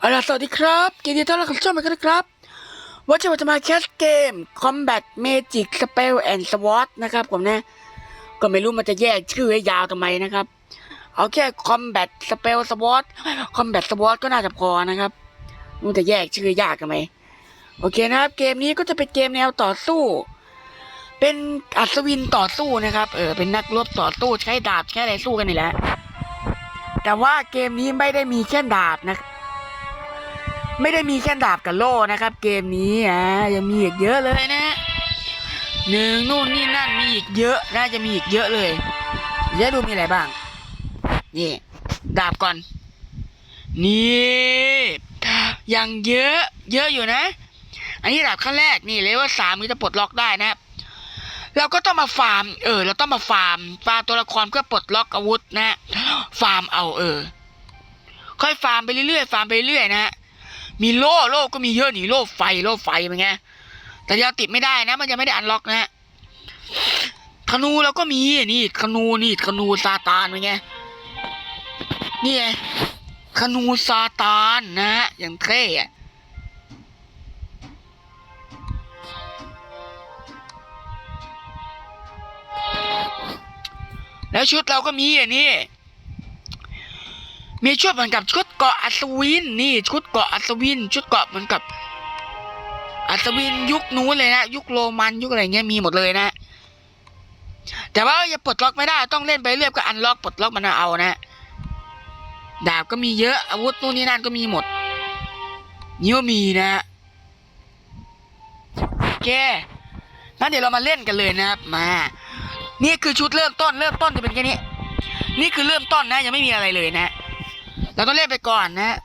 เอาล่ะสวัสดีครับยินดีต้อนรับเข้าช่องใหม่กันนะครับวันนี้เราจะมาแคสเกม Combat Magic Spell and Sword นะครับผมนะ ก็ไม่รู้มันจะแยกชื่อให้ยาวทำไมนะครับ เอาแค่ Combat Spell Sword Combat Sword ก็น่าจะพอนะครับมันจะแยกชื่อยากทำไมโอเคนะครับ เกมนี้ก็จะเป็นเกมแนวต่อสู้ เป็นอัศวินต่อสู้นะครับเออเป็นนักรบต่อสู้ใช้ดาบใช้อะไรสู้กันนี่แหละแต่ว่าเกมนี้ไม่ได้มีแค่ดาบนะ ไม่ได้มีแค่ดาบกับโล่นะครับ เกมนี้อะยังมีอีกเยอะเลยนะหนึ่งนู่นนี่นั่นมีอีกเยอะน่าจะมีอีกเยอะเลยเดี๋ยวดูมีอะไรบ้างนี่ดาบก่อน นี่ยังเยอะ เยอะอยู่นะ อันนี้ดาบขั้นแรกนี่เลยว่าสามมันจะปลดล็อกได้นะครับเราก็ต้องมาฟาร์ม เออ เราต้องมาฟาร์ม ฟาร์มตัวละครเพื่อปลดล็อกอาวุธนะ ฟาร์มเอาเออ ค่อยฟาร์มไปเรื่อยๆ ฟาร์มไปเรื่อยๆนะฮะ มีโล่โล่ก็มีเยอะหนีโล่ไฟโล่ไฟเป็นไงแต่ยังติดไม่ได้นะ มันยังไม่ได้อันล็อกนะฮะธนูเราก็มีนี่ธนูนี่ธนูซาตานเป็นไงนี่ไงธนูซาตานนะฮะอย่างเท่อะแล้วชุดเราก็มีอะนี่ มีชุดเหมือนกับชุดเกาะอัศวินนี่ชุดเกาะอัศวิน ชุดเกาะเหมือนกับ อัศวินยุคนู้นเลยนะยุคโรมันยุคอะไรเงี้ยมีหมดเลยนะ แต่ว่าอย่าปลดล็อกไม่ได้ต้องเล่นไปเรื่อยก็อันล็อกปลดล็อกมันเอานะดาบก็มีเยอะอาวุธนู่นนี่นั่นก็มีหมดนี่ก็มีนะโอเคงั้นเดี๋ยวเรามาเล่นกันเลยนะครับมา นี่คือชุดเริ่มต้นเริ่มต้นจะเป็นแค่นี้ นี่คือเริ่มต้นนะยังไม่มีอะไรเลยนะ เราต้องเล่นไปก่อนนะ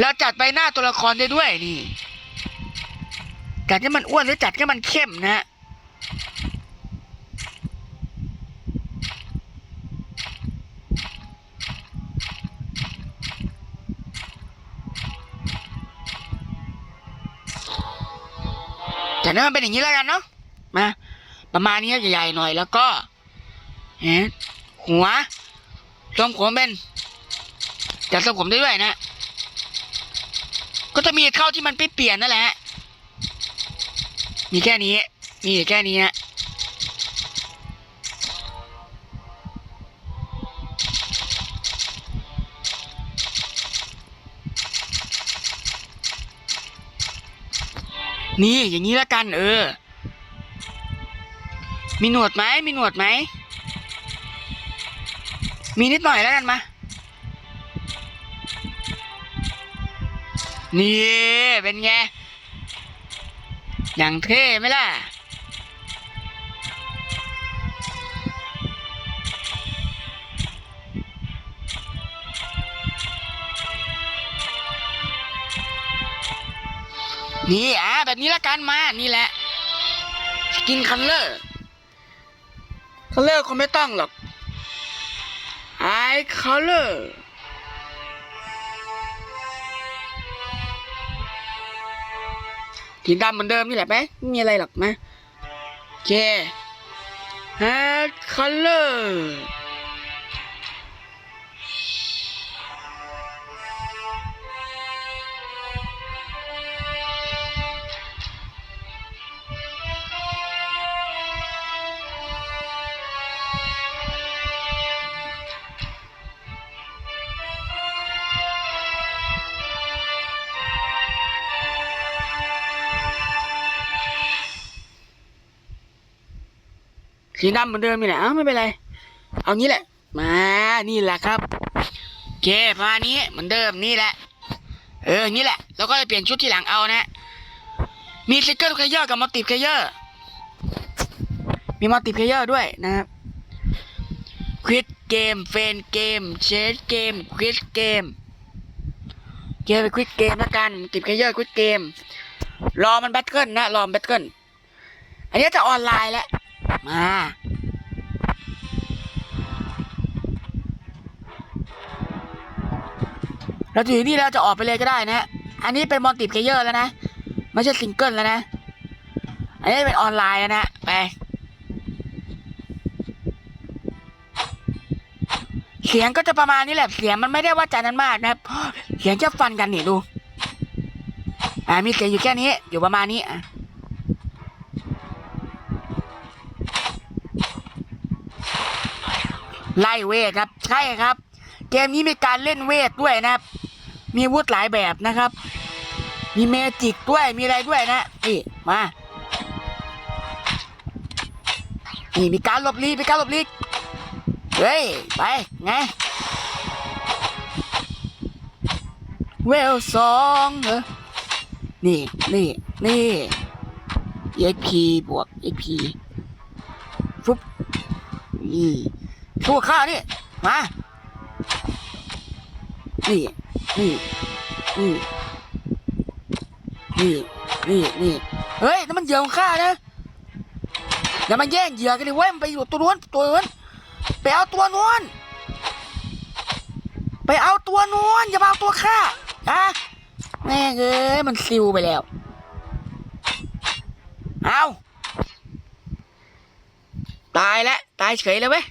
เราจัดใบหน้าตัวละครได้ด้วยนี่จัดให้มันอ้วนหรือจัดให้มันเข้มนะจัดให้มันเป็นอย่างนี้แล้วกันเนาะมาประมาณนี้ใหญ่ๆหน่อยแล้วก็ หัวทรงผมเป็นจัดทรงผมได้ด้วยนะ ก็จะมีเข้าที่มันไปเปลี่ยนนั่นแหละ มีแค่นี้ มีแค่นี้นะนี่อย่างนี้แล้วกัน เออ มีหนวดไหมมีหนวดไหม มีนิดหน่อยแล้วกันมา นี่เป็นไง อย่างเท่ไหมล่ะ นี่อะแบบนี้ละกันมา นี่แหละ สกินคัลเลอร์คัลเลอร์คงไม่ต้องหรอก ไอคัลเลอร์สีดำเหมือนเดิมนี่แหละไหมไม่มีอะไรหรอกไหมาโอเคไอ สีดำเหมือนเดิมนี่แหละเอ้าไม่เป็นไร เอางี้แหละ มานี่แหละครับโอเคประมาณนี้เหมือนเดิมนี่แหละ เออนี่แหละแล้วก็จะเปลี่ยนชุดที่หลังเอานะ มีสติกเกอร์เพลเยอร์กับมัลติเพลเยอร์มีมัลติเพเยอร์ด้วยนะครับควิดเกมเฟนเกมเชสเกมควิดเกมเกมไปควิดเกมแล้วกันติดเพเยอร์ควิดเกมรอมันแบทเกิลนะรอมแบทเกิลอันนี้จะออนไลน์แล้ว มา เราจะอยู่นี่เราจะออกไปเลยก็ได้นะ อันนี้เป็นมัลติเพเยอร์แล้วนะ ไม่ใช่ซิงเกิลแล้วนะ อันนี้เป็นออนไลน์แล้วนะ ไป เสียงก็จะประมาณนี้แหละ เสียงมันไม่ได้ว่าจานั้นมากนะครับ เสียงจะฟันกันนี่ดู อ่า มีเสียงอยู่แค่นี้ อยู่ประมาณนี้อะ ไล่เวทครับ ใช่ครับ เกมนี้มีการเล่นเวทด้วยนะครับ มีวุธหลายแบบนะครับ มีเมจิกด้วยมีอะไรด้วยนะนี่มานี่มีการหลบลีมีการหลบลีเฮ้ยไปไงเวลสองเหรอนี่นี่นี่ XP บวก XP ฟุบนี่ ชั่วข้านี่ มา นี่ นี่ นี่ นี่ นี่ นี่ เฮ้ยนั่นมันเหยื่อของข้านะ อย่ามาแย่งเหยื่อกันดิเว้ยมันไปอยู่ตัวนู้นตัวนู้นไปเอาตัวนู้นไปเอาตัวนู้นอย่ามาเอาตัวข้าอะแม่เอ้ยมันซิวไปแล้ว เอาตายแล้ว ตายเฉยเลยเว้ย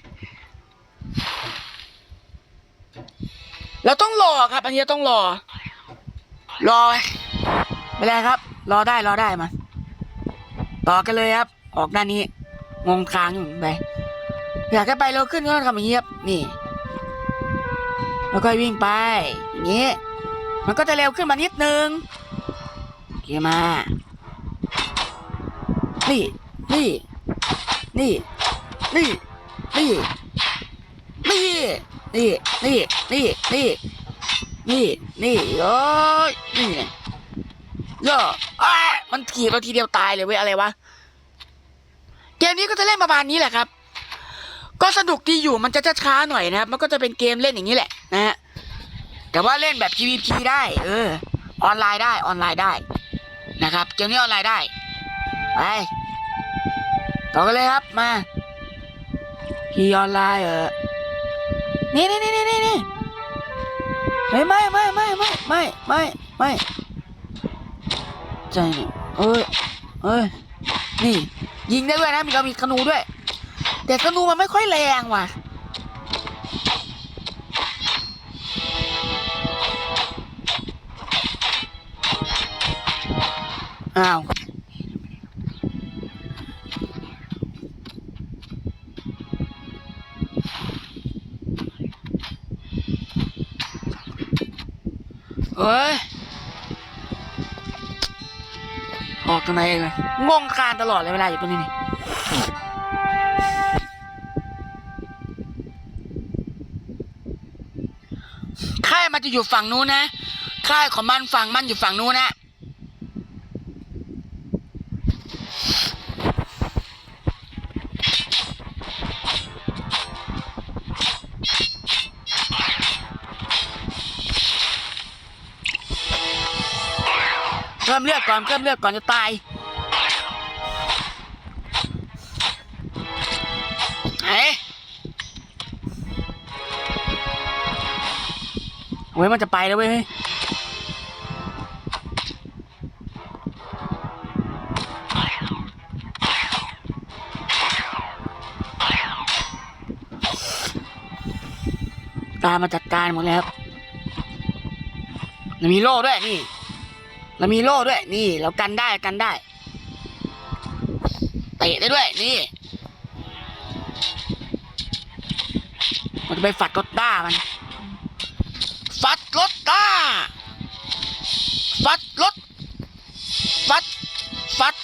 เราต้องรอครับ อันนี้ต้องรอ รอไว้ไม่เป็นไรครับ รอได้รอได้มา ต่อกันเลยครับ ออกด้านนี้ งงค้างอยู่ไป อยากให้ไปเร็วขึ้นก็ต้องทำอย่างนี้ครับนี่ แล้วก็วิ่งไปอย่างนี้ มันก็จะเร็วขึ้นมานิดนึงโอเคมา นี่ นี่ นี่ นี่ นี่ นี่ นี่นี่นี่นี่นี่นี่โอ้ยนี่ไงเยอะอ้มันถีบเราทีเดียวตายเลยเว้ยอะไรวะเกมนี้ก็จะเล่นประมาณนี้แหละครับ ก็สนุกดีอยู่มันจะช้าๆหน่อยนะครับ มันก็จะเป็นเกมเล่นอย่างนี้แหละนะฮะแต่ว่าเล่นแบบ PVP ได้ เออ ออนไลน์ได้ออนไลน์ได้นะครับเกมนี้ออนไลน์ได้ไปต่อกันเลยครับมาพีออนไลน์เออ นี่นี่นี่นี่นี่นี่ไม่ไม่ไม่ไม่ไม่ไม่ไม่ใจเนี่ยเอ้ยเอ้ยนี่ยิงได้ด้วยนะมีเรามีธนูด้วย แต่ธนูมันไม่ค่อยแรงว่ะอ้าว ตรงไหนเองเลยงงคานตลอดเลยเวลาอยู่ตรงนี้นี่ค่ายมันจะอยู่ฝั่งนู้นนะค่ายของมันฝั่งมันอยู่ฝั่งนู้นนะ มเลือดก่อนเพิ่มเลือดก่อนจะตายไหนเว้ยมันจะไปแล้วเว้ยตามมาจัดการหมดแล้วแล้วมีโล่ด้วยนี่ เรามีโล่ด้วย นี่ เรากันได้กันได้เตะได้ด้วย นี่ มันไปฝัดรถด้ามันฝัดรถด้าฝัดรถฝัดฝัด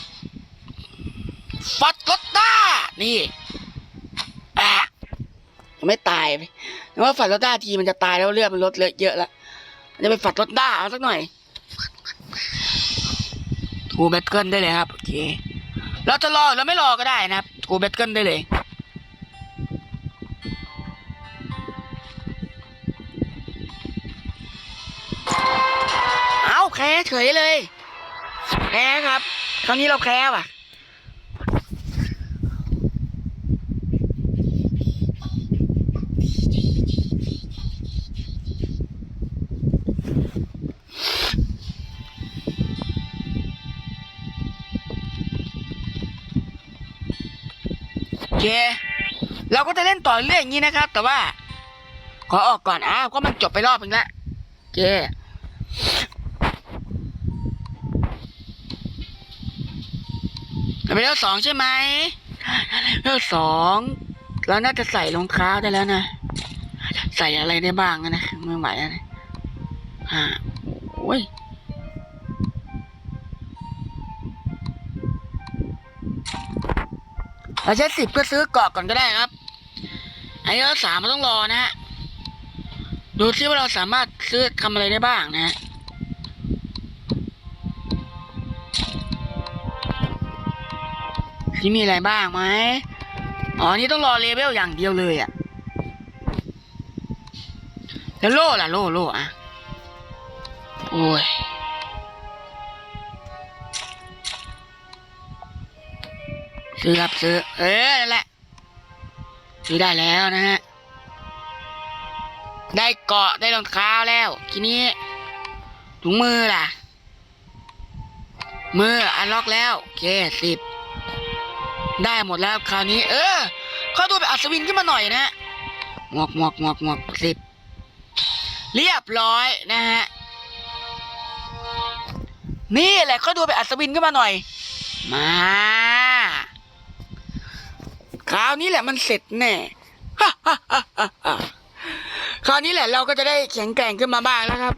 ฝัดรถด้า นี่อะยังไม่ตายไปแต่ว่าฝัดรถด้าทีมันจะตายแล้วเลือดมันลดเลอะเยอะแล้วจะไปฝัดรถด้าเอาสักหน่อย ทูแบตเกิลได้เลยครับโอเคเราจะรอหรือไม่รอก็ได้นะครับทูแบตเกิลได้เลยเอาแพ้เฉยเลยแพ้ครับคราวนี้เราแพ้ว่ะ เค เราก็จะเล่นต่อเรื่อยอย่างนี้นะครับ แต่ว่า ขอออกก่อนอ้าวก็มันจบไปรอบนึงแล้วโอเคไปแล้วสองใช่ไหมแล้วสองเราน่าจะใส่รองเท้าได้แล้วนะ ใส่อะไรได้บ้างอะนะไม่ไหวแล้วนะฮะโอ้ย เราใช้สิบเพื่อซื้อเกาะก่อนก็ได้ครับ อันนี้เราสามมันต้องรอนะฮะ ดูซิว่าเราสามารถซื้อทำอะไรได้บ้างนะฮะที่มีอะไรบ้างไหมอ๋อ นี่ต้องรอเลเวลอย่างเดียวเลยอะแล้วโล่ล่ะ โล่โล่อะโอ้ย ซื้อครับซื้อ เออนั่นแหละซื้อได้แล้วนะฮะ ได้เกาะได้รองเท้าแล้ว ทีนี้ถุงมือล่ะ มืออันล็อกแล้วโอเคสิบได้หมดแล้วคราวนี้ เออเข้าดูแบบอัศวินขึ้นมาหน่อยนะหมวกหมวกหมวกหมวกสิบเรียบร้อยนะฮะนี่แหละเข้าดูแบบอัศวินขึ้นมาหน่อย มา คราวนี้แหละมันเสร็จแน่คราวนี้แหละเราก็จะได้แข็งแกร่งขึ้นมาบ้างแล้วครับ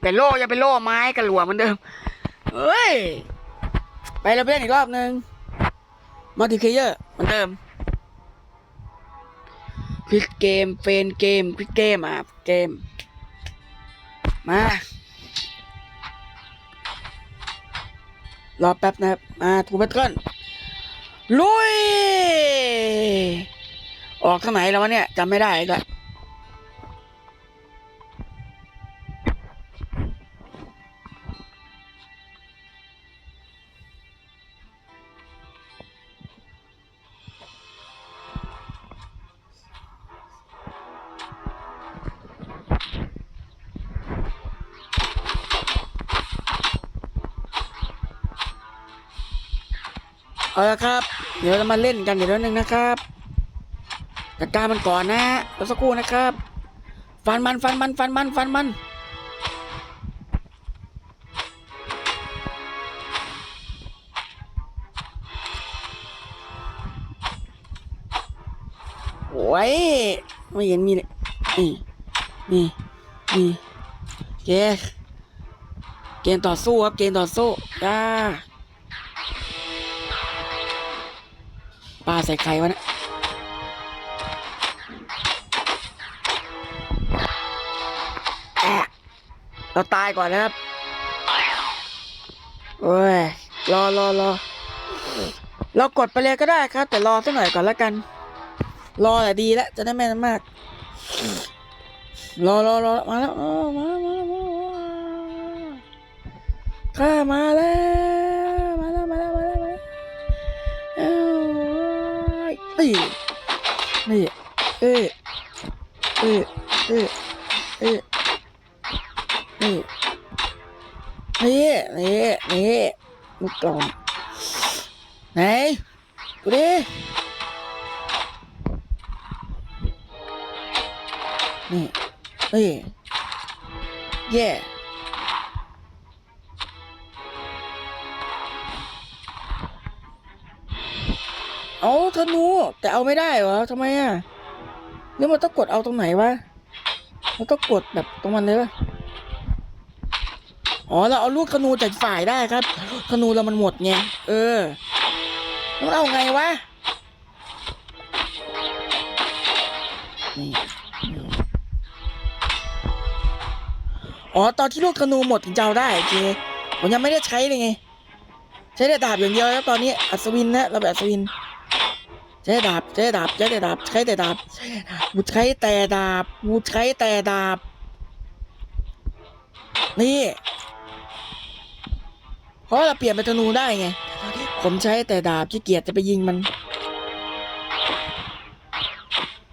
แต่โล่ยังเป็นโล่ไม้กับหลวเหมือนเดิมเฮ้ย ไปเราเล่นอีกรอบหนึ่งมัลติเพเยอร์เหมือนเดิมควิกเกมเฟนเกมควิกเกมอะเกม มารอแป๊บนะครับมาทูเบตเกิล ลุย ออกทางไหนแล้ววะเนี่ยจำไม่ได้อีกแล้ว เอาละครับ เดี๋ยวเรามาเล่นกันเดี๋ยวนิดนึงนะครับจัดการมันก่อนนะรอสักครู่นะครับ ฟันมันฟันมันฟันมันฟันมันโอ้ยไม่เห็นมีเลยนี่นี่นี่เกมเกมต่อสู้ครับเกมต่อสู้จ้าาใส่ใครวะเนะเราตายก่อนนะครับ โอ้ย รอรอรอ เรากดไปเลยก็ได้ครับ แต่รอสักหน่อยก่อนละกัน รอแต่ดีแล้วจะได้ไม่นมาก รอรอรอมาแล้วมาแล้วมาแล้วข้ามาแล้ว ยนี่เอ้ยเอ้ยเอ้ยเอ้ยนี่นี่นี่นี่ลูกกล่องไหนดูดินี่เอ้ย เอาธนูแต่เอาไม่ได้เหรอทำไมอะหรือมันต้องกดเอาตรงไหนวะมันต้องกดแบบตรงมันเลยปะอ๋อเราเอาลูกธนูจากฝ่ายได้ครับธนูเรามันหมดไงเออแล้วเอาไงวะนี่อ๋อตอนที่ลูกธนูหมดถึงจะเอาได้โอเคผมยังไม่ได้ใช้เลยไง ใช้แต่ดาบอย่างเดียวแล้วตอนนี้อัศวินนะเราแบบอัศวิน ใช่ดาบใช่ดาบใช้แต่ดาบใช้แต่ดาบกูใช้แต่ดาบกูใช้แต่ดาบ นี่เพราะเราเปลี่ยนเป็นธนูได้ไง ผมใช้แต่ดาบขี้เกียจจะไปยิงมัน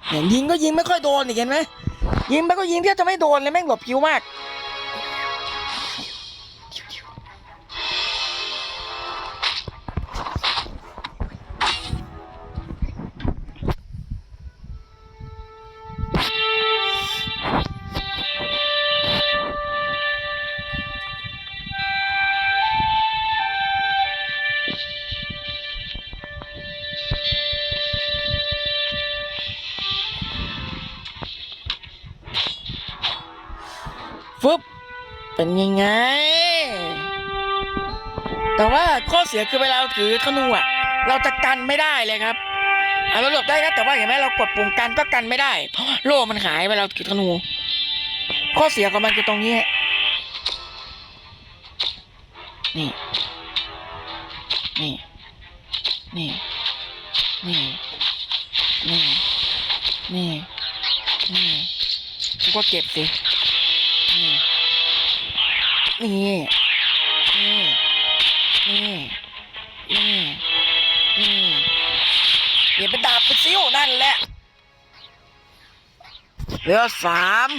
เนี่ยยิงก็ยิงไม่ค่อยโดนอีกเห็นไหมยิงไปก็ยิงแทบจะไม่โดนเลยแม่งหลบผิวมาก ฟึบเป็นยังไง แต่ว่าข้อเสียคือเวลาเราถือธนูอะ เราจะกันไม่ได้เลยครับอะเราหลบได้นะแต่ว่าเห็นไหมเรากดปุ่มกันก็กันไม่ได้เพราะโล่มันหายเวลาเราถือธนู ข้อเสียของมันคือตรงนี้นี่ นี่ นี่ นี่ นี่ นี่ นี่ก็เก็บสิ นี่ นี่ นี่ นี่ นี่เดี๋ยวไปดาบไปซิ้วนั่นแหละเหลือสาม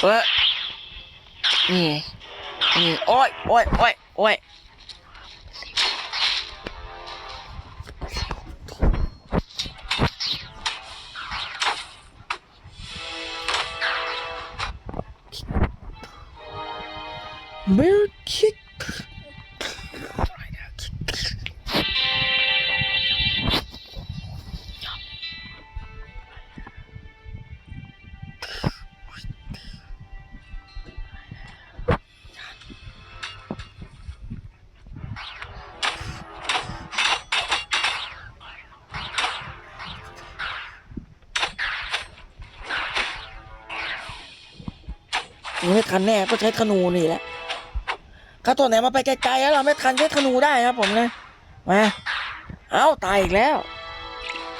เออนี่ นี่ โอ้ยโอ้ยโอ้ยโอ้ย ไม่ทันแน่ก็ใช้ธนูนี่แหละถ้าตัวไหนมาไปไกลๆแล้วเราไม่ทันใช้ธนูได้ครับ ผมนะมาเอาตายอีกแล้ว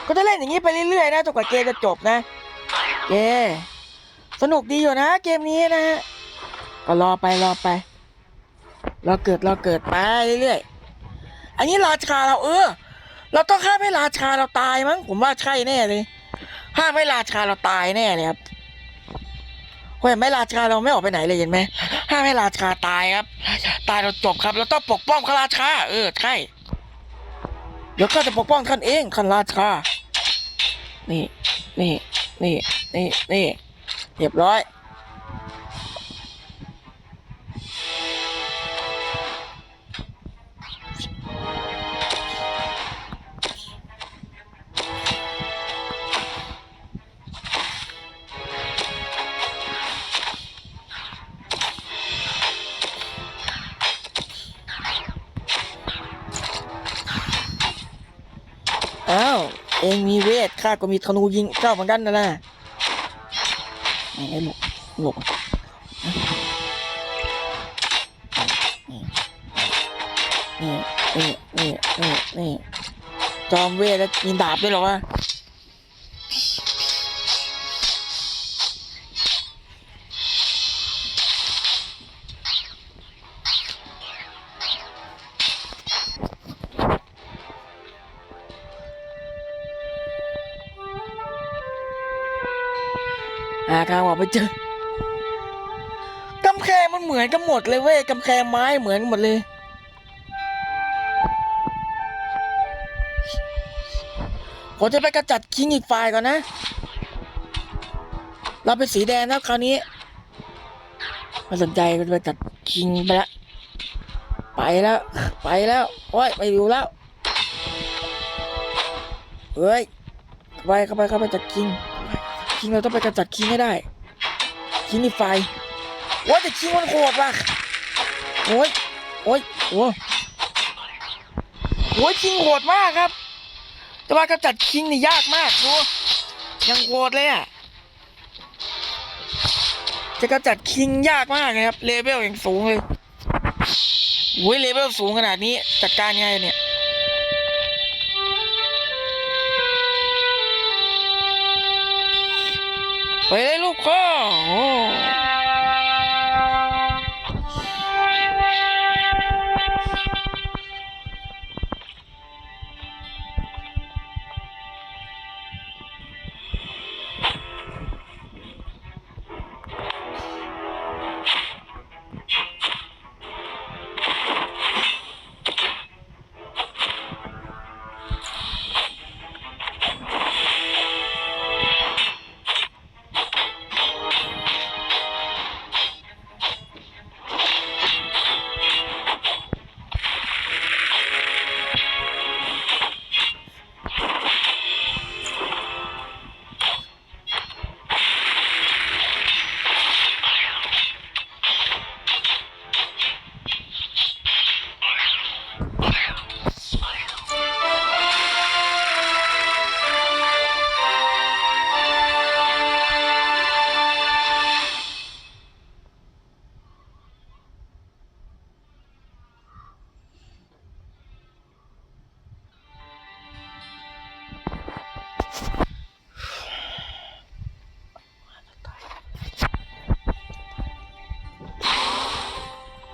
ก็จะเล่นอย่างนี้ไปเรื่อยๆนะจนกว่าเกมจะจบนะเกสนุกดีอยู่นะ เกมนี้นะฮะก็รอไปรอไปรอเกิดรอเกิดไปเรื่อยๆอันนี้ราชาเราเออ เราต้องห้ามให้ราชาเราตายมั้งผมว่าใช่แน่เลยห้ามให้ราชาเราตายแน่เลยครับ เห็นไหมราชาเราไม่ออกไปไหนเลยเห็นไหมห้ามให้ราชาตายครับ ตายเราจบครับเราต้องปกป้องข้าราชาเออใช่เดี๋ยวข้าจะปกป้องท่านเองท่านราชานี่นี่นี่นี่นี่เรียบร้อยาก็มีธนูยิงเจ้าเหมือนกันนั่นแหละไอ้หลบหลบนี่นี่นี่นี่นี่จอมเวทแล้ยิงดาบด้วยหรอวะ ทางออกไปเจอกำแพงมันเหมือนกันหมดเลยเว้ยกำแพงไม้เหมือนหมดเลย ผมจะไปกระจัดคิงอีกฝ่ายก่อนนะ เราเป็นสีแดงแล้วคราวนี้ไม่สนใจก็ไปจัดคิงไปละไปแล้ว ไปแล้วโอ้ยไปอยู่แล้วเฮ้ยเข้าไปเข้าไปเข้าไปจัดคิง คิงเราต้องไปกระจัดคิงให้ได้ คิงอีกฝ่ายว่าแต่คิงมันโหดว่ะโอ้ยโอ้ยโอ้โอ้ยคิงโหดมากครับ แต่ว่ากำจัดคิงนี่ยากมากดูยังโหดเลยอะจะกำจัดคิงยากมากนะครับเลเวลอย่างสูงเลยโอ้ยเลเวลสูงขนาดนี้จัดการยังไงเนี่ย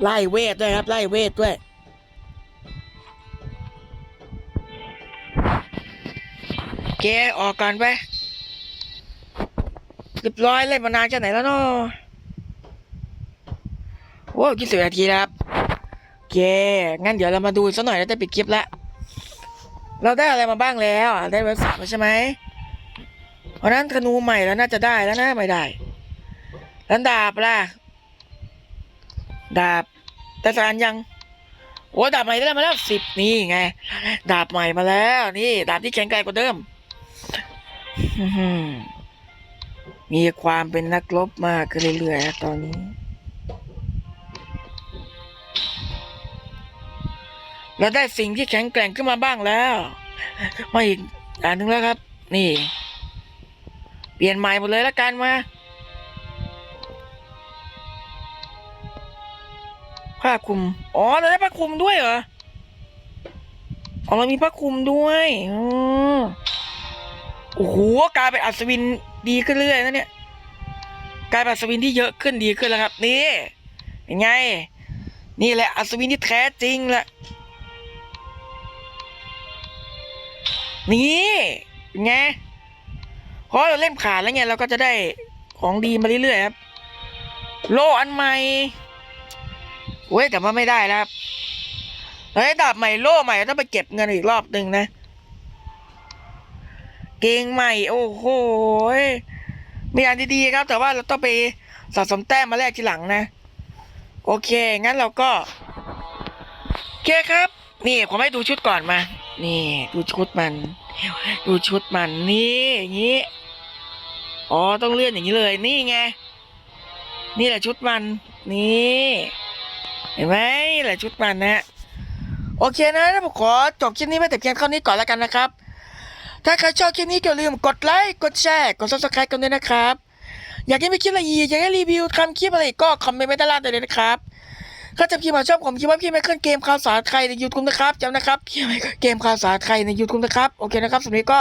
ไล่เวทด้วยครับ ไล่เวทด้วยเกออกก่อนไปเรียบร้อยเล่นมานานแค่ไหนแล้วเนาะโอ้ยี่สิบนาทีครับโอเคงั้นเดี๋ยวเรามาดูสักหน่อยแล้วจะปิดคลิปละเราได้อะไรมาบ้างแล้วได้เว็บสามใช่ไหมเพราะนั้นธนูใหม่แล้วน่าจะได้แล้วนะไม่ได้แล้วดาบล่ะ ดาบแต่สารยังโอ้ดาบใหม่ได้มาแล้วสิบนี่ไง ดาบใหม่มาแล้ว นี่ ดาบที่แข็งแกร่งกว่าเดิมมีความเป็นนักรบมากขึ้นเรื่อยๆนะตอนนี้ เราได้สิ่งที่แข็งแกร่งขึ้นมาบ้างแล้ว มาอีกอันหนึ่งแล้วครับ นี่ เปลี่ยนใหม่หมดเลยและกันมา ผ้าคลุม อ๋อเราได้ผ้าคลุมด้วยเหรออ๋อเรามีผ้าคลุมด้วยอ๋อโอ้โหกลายเป็นอัศวินดีขึ้นเรื่อยๆนะเนี่ยกลายเป็นอัศวินที่เยอะขึ้นดีขึ้นแล้วครับ นี่เป็นไง นี่แหละอัศวินที่แท้จริงแหละนี่เป็นไงเพราะเราเล่มขาดแล้วไงเราก็จะได้ของดีมาเรื่อยๆครับ โลอันใหม่ เว้ยแต่ว่าไม่ได้แล้วครับเฮ้ยดาบใหม่โล่ใหม่ต้องไปเก็บเงินอีกรอบหนึ่งนะ เกงใหม่ โอ้โหยมีอันดีๆครับ แต่ว่าเราต้องไปสะสมแต้มมาแลกทีหลังนะ โอเค งั้นเราก็โอเคครับ นี่ผมให้ดูชุดก่อนมา นี่ ดูชุดมัน ดูชุดมันนี่อย่างนี้ อ๋อต้องเลื่อนอย่างนี้เลย นี่ไง นี่แหละชุดมัน นี่ เห็นไหมแหละชุดมันนะโอเคนะผมขอจบคลิปนี้ไว้แต่เพียงเท่านี้ก่อนแล้วกันนะครับ ถ้าใครชอบคลิปนี้อย่าลืมกดไลค์กดแชร์กด subscribe กันด้วยนะครับ อยากให้มีคลิปอะไรอีกอยากให้รีวิวทำคลิปอะไรก็คอมเมนต์ไว้ด้านล่างได้เลยนะครับถ้าจำคลิปมาชอบผมคิดว่าพี่ไม่ขึ้นเกมข่าวสารไทยในยูทูบนะครับจำนะครับเกมข่าวสารไทยในยูทูบนะครับโอเคนะครับสำหรับวันนี้ก็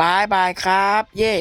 บายบายครับ เย่